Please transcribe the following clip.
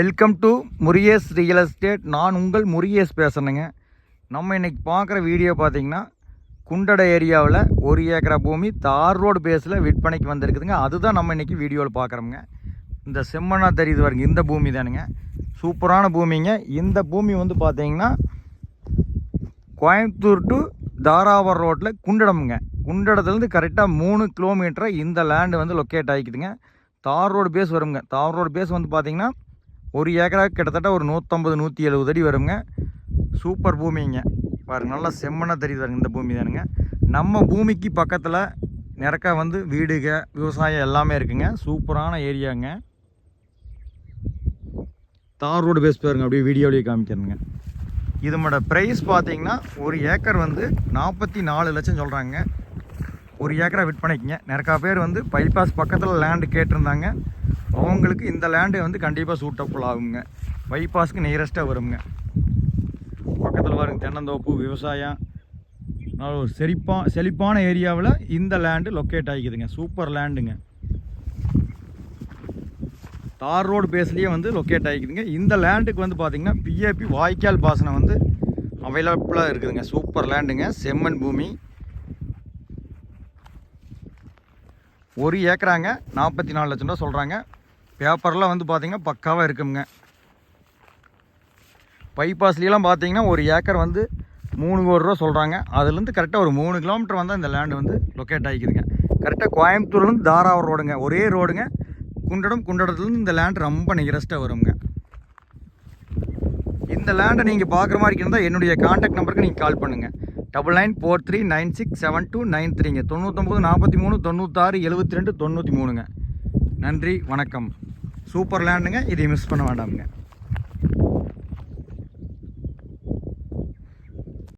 Welcome to Muriyes real estate நான் உங்கள் முரியேஸ் பேசுகிறேங்க நம்ம இன்னைக்கு பார்க்குற வீடியோ பார்த்தீங்கன்னா குண்டட ஏரியாவில் ஒரு ஏக்கரா பூமி தார் ரோடு பேஸில் விற்பனைக்கு வந்திருக்குதுங்க. அதுதான் நம்ம இன்றைக்கி வீடியோவில் பார்க்குறோங்க இந்த செம்மண்ணா தெரியுது பாருங்க. இந்த பூமி தானுங்க. சூப்பரான பூமிங்க. இந்த பூமி வந்து பார்த்திங்கன்னா கோயம்புத்தூர் டு தாராவர் ரோட்டில் குண்டடம்ங்க. குண்டடத்துலேருந்து கரெக்டாக மூணு கிலோமீட்டரை இந்த லேண்டு வந்து லொக்கேட் ஆகிக்குதுங்க தார் ரோடு பேஸ் வருங்க. தார் ரோடு பேஸ் வந்து பார்த்திங்கன்னா ஒரு ஏக்கரா கிட்டத்தட்ட ஒரு நூற்றம்பது நூற்றி எழுபது அடி வருங்க. சூப்பர் பூமிங்க. பாருங்க நல்லா செம்மனாக தெரியுது இந்த பூமி தானுங்க. நம்ம பூமிக்கு பக்கத்தில் நிறக்க வந்து வீடுக விவசாயம் எல்லாமே இருக்குங்க. சூப்பரான ஏரியாங்க. தார் ரோடு பேஸ் பாருங்க அப்படியே வீடியோலேயே காமிக்கிறேங்க இதோட ப்ரைஸ் பார்த்தீங்கன்னா ஒரு ஏக்கர் வந்து நாற்பத்தி நாலு லட்சம் சொல்கிறாங்க ஒரு ஏக்கரா விற்பனைக்குங்க. நிறக்கா பேர் வந்து பைபாஸ் பக்கத்தில் லேண்டு கேட்டிருந்தாங்க. அவங்களுக்கு இந்த லேண்டு வந்து கண்டிப்பாக சூட்டபுள் ஆகுங்க. பைபாஸ்க்கு நியரஸ்ட்டாக வருங்க. பக்கத்தில் பாருங்க தென்னந்தோப்பு விவசாயம். நல்ல ஒரு செழிப்பா செழிப்பான ஏரியாவில் இந்த லேண்டு லொக்கேட் ஆகிக்குதுங்க சூப்பர் லேண்டுங்க தார் ரோடு பேஸ்லேயே வந்து லொக்கேட் ஆகிக்குதுங்க இந்த லேண்டுக்கு வந்து பார்த்தீங்கன்னா பிஏபி வாய்க்கால் பாசனம் வந்து அவைலபிளாக இருக்குதுங்க. சூப்பர் லேண்டுங்க செம்மண் பூமி. ஒரு ஏக்கராங்க நாற்பத்தி நாலு லட்சம் ரூபா சொல்கிறாங்க பேப்பர்லாம் வந்து பார்த்திங்கன்னா பக்காவாக இருக்குங்க. பைபாஸ்லாம் பார்த்தீங்கன்னா ஒரு ஏக்கர் வந்து மூணு கோடி ரூபா சொல்கிறாங்க அதுலேருந்து கரெக்டாக ஒரு மூணு கிலோமீட்டர் வந்தால் இந்த லேண்டு வந்து லொக்கேட் ஆகிக்குதுங்க கரெக்டாக கோயம்புத்தூர்லேருந்து தாராவூர் ரோடுங்க ஒரே ரோடுங்க குண்டடம் குண்டடத்துலேருந்து இந்த லேண்ட் ரொம்ப நியரஸ்ட்டாக வருங்க. இந்த லேண்டை நீங்கள் பார்க்குற மாதிரி இருந்தால் என்னுடைய காண்டாக்ட் நம்பருக்கு நீங்கள் கால் பண்ணுங்கள் double nine four three nine six seven two nine த்ரீங்க தொண்ணூற்றொம்பது நாற்பத்தி மூணு தொண்ணூத்தாறு எழுபத்தி ரெண்டு தொண்ணூற்றி மூணுங்க. நன்றி வணக்கம். சூப்பர் லேண்டுங்க இதை மிஸ் பண்ண வேண்டாமுங்க.